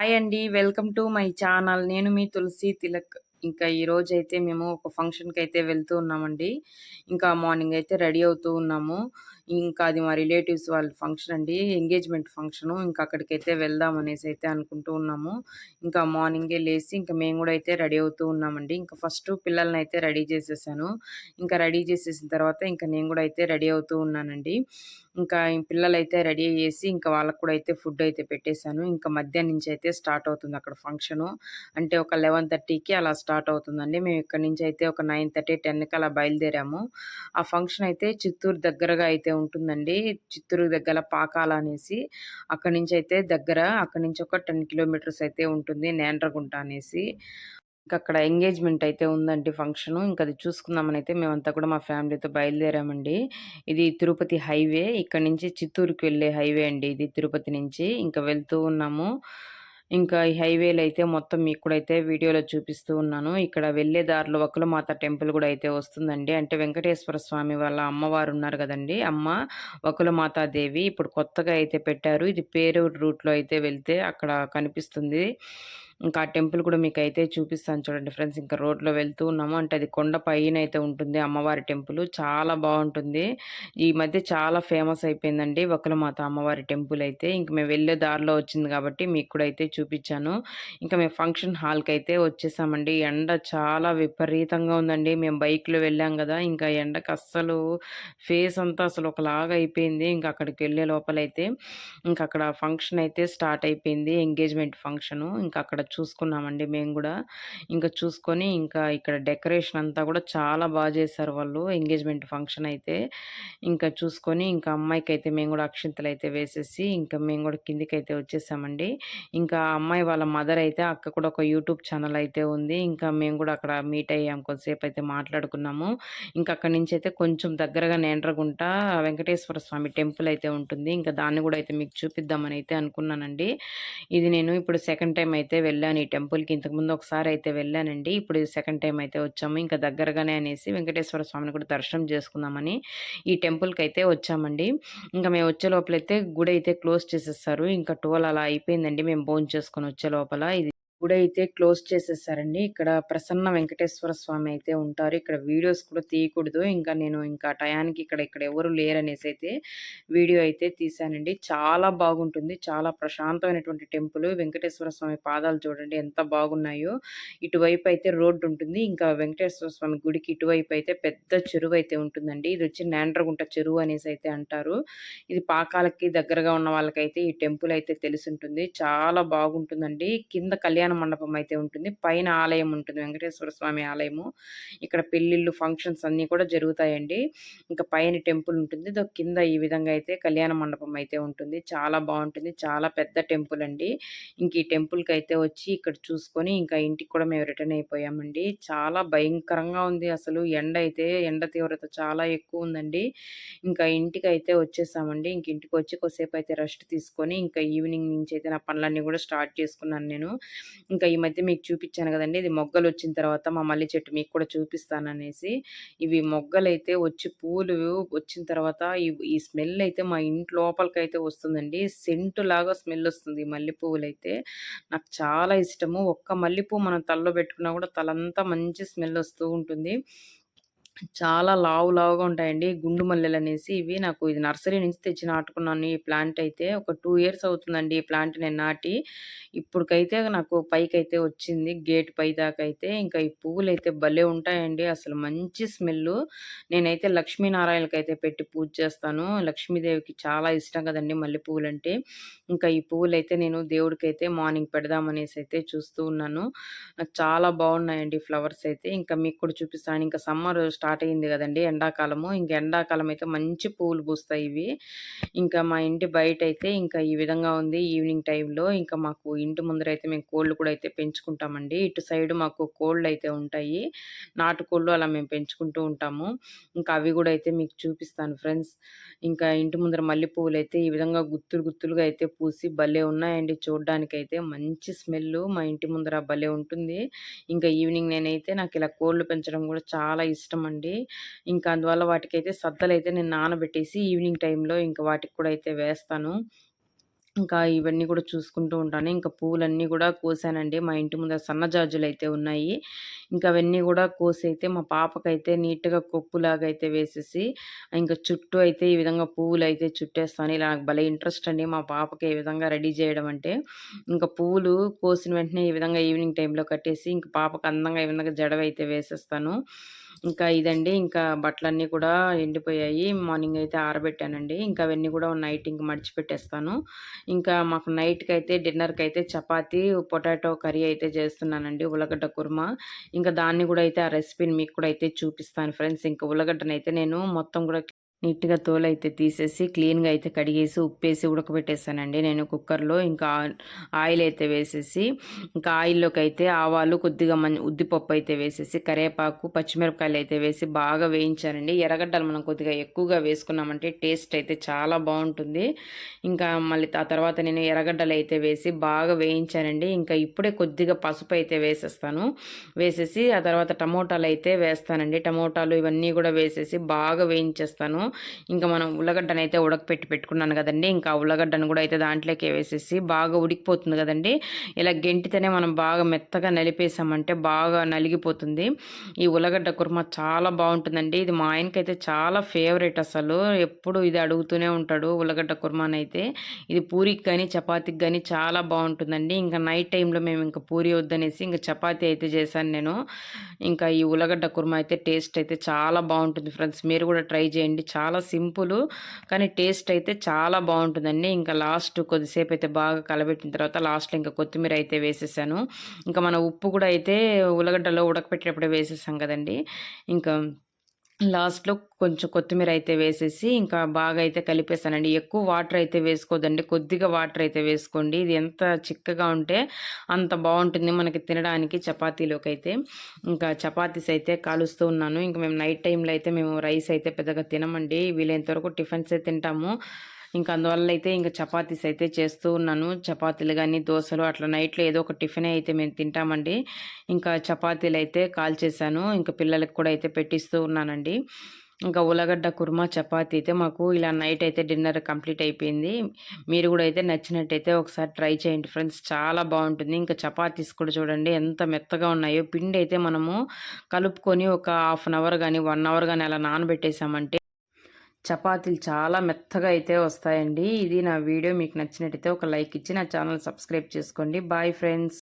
Hi అండి welcome to my channel. నేను మీ తులసి తిలక్. ఇంకా ఈరోజు అయితే మేము ఒక ఫంక్షన్కి అయితే వెళ్తూ ఉన్నామండి. ఇంకా మార్నింగ్ అయితే రెడీ అవుతూ ఉన్నాము. ఇంకా అది మా రిలేటివ్స్ వాళ్ళ ఫంక్షన్ అండి ఎంగేజ్మెంట్ ఫంక్షను. ఇంకా అక్కడికైతే వెళ్దాం అనేసి అయితే అనుకుంటూ ఉన్నాము. ఇంకా మార్నింగే లేచి ఇంకా మేము కూడా అయితే రెడీ అవుతూ ఉన్నామండి. ఇంకా ఫస్ట్ పిల్లల్ని అయితే రెడీ చేసేసాను. ఇంకా రెడీ చేసేసిన తర్వాత ఇంకా నేను కూడా అయితే రెడీ అవుతూ ఉన్నానండి. ఇంకా పిల్లలు అయితే రెడీ చేసి ఇంకా వాళ్ళకు కూడా అయితే ఫుడ్ అయితే పెట్టేశాను. ఇంకా మధ్యాహ్నం నుంచి అయితే స్టార్ట్ అవుతుంది అక్కడ ఫంక్షను. అంటే ఒక లెవెన్ థర్టీకి అలా స్టార్ట్ అవుతుందండి. మేము ఇక్కడ నుంచి అయితే ఒక నైన్ థర్టీ టెన్కి అలా బయలుదేరాము. ఆ ఫంక్షన్ అయితే చిత్తూరు దగ్గరగా అయితే ఉంటుందండి. చిత్తూరు దగ్గర పాకాల అనేసి. అక్కడి నుంచి అయితే దగ్గర అక్కడి నుంచి ఒక టెన్ కిలోమీటర్స్ అయితే ఉంటుంది నేండ్రగుంట అనేసి. ఇంకా అక్కడ ఎంగేజ్మెంట్ అయితే ఉందండి ఫంక్షన్. ఇంకా అది చూసుకుందామని అయితే మేమంతా కూడా మా ఫ్యామిలీతో బయలుదేరామండి. ఇది తిరుపతి హైవే. ఇక్కడ నుంచి చిత్తూరుకి వెళ్ళే హైవే అండి ఇది తిరుపతి నుంచి. ఇంకా వెళ్తూ ఉన్నాము. ఇంకా ఈ హైవేలు అయితే మొత్తం మీకు కూడా అయితే వీడియోలో చూపిస్తూ ఉన్నాను. ఇక్కడ వెళ్ళే దారిలో వకులమాత టెంపుల్ కూడా అయితే వస్తుందండి. అంటే వెంకటేశ్వర స్వామి వాళ్ళ అమ్మవారు ఉన్నారు కదండి. అమ్మ వకులమాతాదేవి ఇప్పుడు కొత్తగా అయితే పెట్టారు. ఇది పేరూరు రూట్లో అయితే వెళ్తే అక్కడ కనిపిస్తుంది. ఇంకా ఆ టెంపుల్ కూడా మీకు అయితే చూపిస్తాను చూడండి ఫ్రెండ్స్. ఇంకా రోడ్లో వెళ్తూ ఉన్నాము. అంటే అది కొండ పైన అయితే ఉంటుంది అమ్మవారి టెంపుల్. చాలా బాగుంటుంది. ఈ మధ్య చాలా ఫేమస్ అయిపోయిందండి వకలమాత అమ్మవారి టెంపుల్ అయితే. ఇంక మేము వెళ్ళే దారిలో వచ్చింది కాబట్టి మీకు కూడా అయితే చూపించాను. ఇంకా మేము ఫంక్షన్ హాల్కి అయితే వచ్చేసామండి. ఎండ చాలా విపరీతంగా ఉందండి. మేము బైక్లో వెళ్ళాం కదా. ఇంకా ఎండకు అస్సలు ఫేస్ అంతా అసలు ఒకలాగా అయిపోయింది. ఇంకా అక్కడికి వెళ్ళే లోపలైతే ఇంకా అక్కడ ఫంక్షన్ అయితే స్టార్ట్ అయిపోయింది. Engagement function. ఇంకా అక్కడ చూసుకున్నామండి మేము కూడా. ఇంకా చూసుకొని ఇంకా ఇక్కడ డెకరేషన్ అంతా కూడా చాలా బాగా చేశారు వాళ్ళు ఎంగేజ్మెంట్ ఫంక్షన్ అయితే. ఇంకా చూసుకొని ఇంకా అమ్మాయికి అయితే మేము కూడా అక్షింతలు అయితే వేసేసి ఇంకా మేము కూడా కిందికి అయితే వచ్చేసామండి. ఇంకా అమ్మాయి వాళ్ళ మదర్ అయితే అక్క కూడా ఒక యూట్యూబ్ ఛానల్ అయితే ఉంది. ఇంకా మేము కూడా అక్కడ మీట్ అయ్యాం కొద్దిసేపు అయితే మాట్లాడుకున్నాము. ఇంకా అక్కడి నుంచి అయితే కొంచెం దగ్గరగా నేండ్రగుంట వెంకటేశ్వర స్వామి టెంపుల్ అయితే ఉంటుంది. ఇంకా దాన్ని కూడా అయితే మీకు చూపిద్దామని అయితే అనుకున్నానండి. ఇది నేను ఇప్పుడు సెకండ్ టైం అయితే వెళ్ళి వెళ్ళాను. ఈ టెంపుల్కి ఇంతకుముందు ఒకసారి అయితే వెళ్ళానండి. ఇప్పుడు సెకండ్ టైం అయితే వచ్చాము. ఇంకా దగ్గరగానే అనేసి వెంకటేశ్వర స్వామిని కూడా దర్శనం చేసుకుందామని ఈ టెంపుల్కి అయితే వచ్చామండి. ఇంకా మేము వచ్చే లోపలైతే గుడి అయితే క్లోజ్ చేసేస్తారు ఇంకా టోల్ అలా అయిపోయిందండి. మేము భోజనం చేసుకొని వచ్చే లోపల. ఇది గుడి అయితే క్లోజ్ చేసేసారండి. ఇక్కడ ప్రసన్న వెంకటేశ్వర స్వామి అయితే ఉంటారు. ఇక్కడ వీడియోస్ కూడా తీయకూడదు. ఇంకా నేను ఇంకా టయానికి ఇక్కడ ఇక్కడ ఎవరు లేరనేసి అయితే వీడియో అయితే తీశానండి. చాలా బాగుంటుంది. చాలా ప్రశాంతమైనటువంటి టెంపుల్. వెంకటేశ్వర స్వామి పాదాలు చూడండి ఎంత బాగున్నాయో. ఇటువైపు అయితే రోడ్డు ఉంటుంది. ఇంకా వెంకటేశ్వర స్వామి గుడికి ఇటువైపు అయితే పెద్ద చెరువు అయితే ఉంటుందండి. ఇది వచ్చి నేండ్రగుంట చెరువు అనేసి అయితే అంటారు. ఇది పాకాలకి దగ్గరగా ఉన్న వాళ్ళకైతే ఈ టెంపుల్ అయితే తెలిసి ఉంటుంది. చాలా బాగుంటుందండి. కింద కళ్యాణ కళ్యాణ మండపం అయితే ఉంటుంది. పైన ఆలయం ఉంటుంది. వెంకటేశ్వర స్వామి ఆలయము. ఇక్కడ పెళ్ళిళ్ళు ఫంక్షన్స్ అన్నీ కూడా జరుగుతాయండి. ఇంకా పైన టెంపుల్ ఉంటుంది. కింద ఈ విధంగా అయితే కళ్యాణ మండపం అయితే ఉంటుంది. చాలా బాగుంటుంది. చాలా పెద్ద టెంపుల్ అండి. ఇంక ఈ టెంపుల్కి అయితే వచ్చి ఇక్కడ చూసుకొని ఇంకా ఇంటికి కూడా మేము రిటర్న్ అయిపోయామండి. చాలా భయంకరంగా ఉంది అసలు. ఎండ అయితే ఎండ తీవ్రత చాలా ఎక్కువ ఉందండి. ఇంకా ఇంటికి అయితే వచ్చేసామండి. ఇంక ఇంటికి వచ్చి కొద్దిసేపు అయితే రెస్ట్ తీసుకొని ఇంకా ఈవినింగ్ నుంచి అయితే నా పనులన్నీ కూడా స్టార్ట్ చేసుకున్నాను నేను. ఇంకా ఈ మధ్య మీకు చూపించాను కదండి. ఇది మొగ్గలు వచ్చిన తర్వాత మా మల్లి చెట్టు మీకు కూడా చూపిస్తాననేసి. ఇవి మొగ్గలు అయితే వచ్చి పూలు వచ్చిన తర్వాత ఈ స్మెల్ అయితే మా ఇంటి లోపలికైతే వస్తుందండి. సెంటు లాగా స్మెల్ వస్తుంది మల్లె పువ్వులైతే అయితే నాకు చాలా ఇష్టము. ఒక్క మల్లెపూ మనం తలలో పెట్టుకున్నా కూడా తలంతా మంచి స్మెల్ వస్తూ ఉంటుంది. చాలా లావు లావుగా ఉంటాయండి. గుండు మల్లెలు అనేసి ఇవి నాకు ఇది నర్సరీ నుంచి తెచ్చి నాటుకున్నాను ఈ ప్లాంట్ అయితే. ఒక టూ ఇయర్స్ అవుతుందండి ఈ ప్లాంట్ నేను నాటి. ఇప్పటికైతే నాకు పైకి అయితే వచ్చింది. గేట్ పై దాకా అయితే ఇంకా ఈ పువ్వులు అయితే భలే ఉంటాయండి. అసలు మంచి స్మెల్ నేనైతే లక్ష్మీనారాయణకి అయితే పెట్టి పూజ చేస్తాను. లక్ష్మీదేవికి చాలా ఇష్టం కదండి మల్లె పువ్వులు అంటే ఇంకా ఈ పువ్వులు అయితే నేను దేవుడికి అయితే మార్నింగ్ పెడదామనేసి అయితే చూస్తూ ఉన్నాను. నాకు చాలా బాగున్నాయండి ఫ్లవర్స్ అయితే. ఇంకా మీకు కూడా చూపిస్తాను. ఇంకా సమ్మర్ స్టార్ట్ స్టార్ట్ అయింది కదండి ఎండాకాలము. ఇంక ఎండాకాలం అయితే మంచి పూలు పూస్తాయి ఇవి. ఇంకా మా ఇంటి బయట అయితే ఇంకా ఈ విధంగా ఉంది ఈవినింగ్ టైంలో. ఇంకా మాకు ఇంటి ముందర అయితే మేము కోళ్ళు కూడా అయితే పెంచుకుంటామండి. ఇటు సైడ్ మాకు కోళ్ళు అయితే ఉంటాయి. నాటుకోళ్ళు అలా మేము పెంచుకుంటూ ఉంటాము. ఇంకా అవి కూడా అయితే మీకు చూపిస్తాను ఫ్రెండ్స్. ఇంకా ఇంటి ముందర మల్లె పువ్వులు అయితే ఈ విధంగా గుత్తులు గుత్తులుగా అయితే పూసి భలే ఉన్నాయండి. చూడడానికి అయితే మంచి స్మెల్ మా ఇంటి ముందర భలే ఉంటుంది. ఇంకా ఈవినింగ్ నేనైతే నాకు ఇలా కోళ్ళు పెంచడం కూడా చాలా ఇష్టం అండి అండి ఇంకా అందువల్ల వాటికైతే సద్దలు అయితే నేను నానబెట్టేసి ఈవినింగ్ టైంలో ఇంకా వాటికి కూడా అయితే వేస్తాను ఇంకా ఇవన్నీ కూడా చూసుకుంటూ ఉంటాను. ఇంకా పూలన్నీ కూడా కోసానండి. మా ఇంటి ముందర సన్నజాజులయితే ఉన్నాయి. ఇంకా అవన్నీ కూడా కోసైతే మా పాపకైతే నీట్‌గా కొప్పులాగా అయితే వేసేసి, ఇంకా చుట్టూ అయితే ఈ విధంగా పువ్వులైతే చుట్టేస్తాను. ఇలా నాకు భలే ఇంట్రెస్ట్ అండి మా పాపకి ఈ విధంగా రెడీ చేయడం అంటే. ఇంకా పువ్వులు కోసిన వెంటనే ఈ విధంగా ఈవినింగ్ టైంలో కట్టేసి, ఇంకా పాపకు అందంగా ఈ విధంగా జడవైతే వేసేస్తాను. ఇంకా ఇదండి. ఇంకా బట్టలన్నీ కూడా ఎండిపోయాయి. మార్నింగ్ అయితే ఆరబెట్టానండి. ఇంకా అవన్నీ కూడా నైట్ ఇంక మడిచిపెట్టేస్తాను. ఇంకా మాకు నైట్కి అయితే డిన్నర్కి అయితే చపాతీ, పొటాటో కర్రీ అయితే చేస్తున్నానండి. ఉల్లగడ్డ కుర్మా. ఇంకా దాన్ని కూడా అయితే ఆ రెసిపీని మీకు కూడా అయితే చూపిస్తాను ఫ్రెండ్స్. ఇంకా ఉల్లగడ్డనైతే నేను మొత్తం కూడా నీట్‌గా తోలైతే తీసేసి, క్లీన్‌గా అయితే కడిగేసి, ఉప్పేసి ఉడకబెట్టేసానండి నేను కుక్కర్‌లో. ఇంకా ఆయిల్ అయితే వేసేసి, ఇంకా ఆయిల్‌లోకి అయితే ఆవాలు, కొద్దిగా మన్ ఉద్దిపప్పు అయితే వేసేసి, కరివేపాకు, పచ్చిమిరపకాయలు అయితే వేసి బాగా వేయించానండి. ఎర్రగడ్డలు మనం కొద్దిగా ఎక్కువగా వేసుకున్నామంటే టేస్ట్ అయితే చాలా బాగుంటుంది ఇంకా మళ్ళీ ఆ తర్వాత నేను ఎర్రగడ్డలు అయితే వేసి బాగా వేయించానండి. ఇంకా ఇప్పుడే కొద్దిగా పసుపు అయితే వేసేస్తాను. వేసేసి ఆ తర్వాత టమోటాలు అయితే వేస్తానండి. టమోటాలు ఇవన్నీ కూడా వేసేసి బాగా వేయించేస్తాను. ఇంకా మనం ఉల్లగడ్డను అయితే ఉడకపెట్టి పెట్టుకున్నాను కదండి. ఇంకా ఉల్లగడ్డను కూడా అయితే దాంట్లోకి వేసేసి బాగా ఉడికిపోతుంది కదండి. ఇలా గెంటితేనే మనం బాగా మెత్తగా నలిపేసామంటే బాగా నలిగిపోతుంది. ఈ ఉల్లగడ్డ కుర్మా చాలా బాగుంటుందండి. ఇది మా ఆయనకైతే చాలా ఫేవరెట్ అసలు. ఎప్పుడు ఇది అడుగుతూనే ఉంటాడు ఉల్లగడ్డ కుర్మానైతే. ఇది పూరికి కానీ చపాతీకి కానీ చాలా బాగుంటుందండి. ఇంకా నైట్ టైంలో మేము ఇంకా పూరి వద్దనేసి ఇంకా చపాతీ అయితే చేశాను నేను. ఇంకా ఈ ఉల్లగడ్డ కుర్మా అయితే టేస్ట్ అయితే చాలా బాగుంటుంది ఫ్రెండ్స్. మీరు కూడా ట్రై చేయండి. చాలా సింపుల్ కానీ టేస్ట్ అయితే చాలా బాగుంటుందండి. ఇంకా లాస్ట్ కొద్దిసేపు అయితే బాగా కలబెట్టిన తర్వాత లాస్ట్లో ఇంకా కొత్తిమీర అయితే వేసేసాను. ఇంకా మన ఉప్పు కూడా అయితే ఉల్లగడ్డలో ఉడకపెట్టేటప్పుడే వేసేసాం కదండి. ఇంకా లాస్ట్‌లో కొంచెం కొత్తిమీర అయితే వేసేసి, ఇంకా బాగా అయితే కలిపేసానండి. ఎక్కువ వాటర్ అయితే వేసుకోదండి కొద్దిగా వాటర్ అయితే వేసుకోండి. ఇది ఎంత చిక్కగా ఉంటే అంత బాగుంటుంది మనకి తినడానికి చపాతీలోకైతే. ఇంకా చపాతీస్ అయితే కాలుస్తూ ఉన్నాను. ఇంకా మేము నైట్ టైంలో అయితే మేము రైస్ అయితే పెద్దగా తినమండి. వీలైనంత వరకు టిఫిన్సే తింటాము. ఇంకా అందువల్ల అయితే ఇంకా చపాతీస్ అయితే చేస్తూ ఉన్నాను. చపాతీలు కానీ దోశలు అట్లా నైట్లో ఏదో ఒక టిఫిన్ అయితే మేము తింటామండి. ఇంకా చపాతీలు అయితే కాల్ చేశాను ఇంకా పిల్లలకి కూడా అయితే పెట్టిస్తూ ఉన్నానండి. ఇంకా ఉల్లగడ్డ కుర్మా చపాతీ అయితే మాకు ఇలా నైట్ అయితే డిన్నర్ కంప్లీట్ అయిపోయింది. మీరు కూడా అయితే నచ్చినట్టయితే ఒకసారి ట్రై చేయండి ఫ్రెండ్స్. చాలా బాగుంటుంది. ఇంకా చపాతీస్ కూడా చూడండి ఎంత మెత్తగా ఉన్నాయో. పిండి అయితే మనము కలుపుకొని ఒక హాఫ్ అన్ అవర్ కానీ వన్ అవర్ కానీ అలా నానబెట్టేసామంటే చపాతీలు చాలా మెత్తగా అయితే వస్తాయండి. ఇది నా వీడియో మీకు నచ్చినట్టయితే ఒక లైక్ ఇచ్చి నా ఛానల్ సబ్స్క్రైబ్ చేసుకోండి. Bye friends.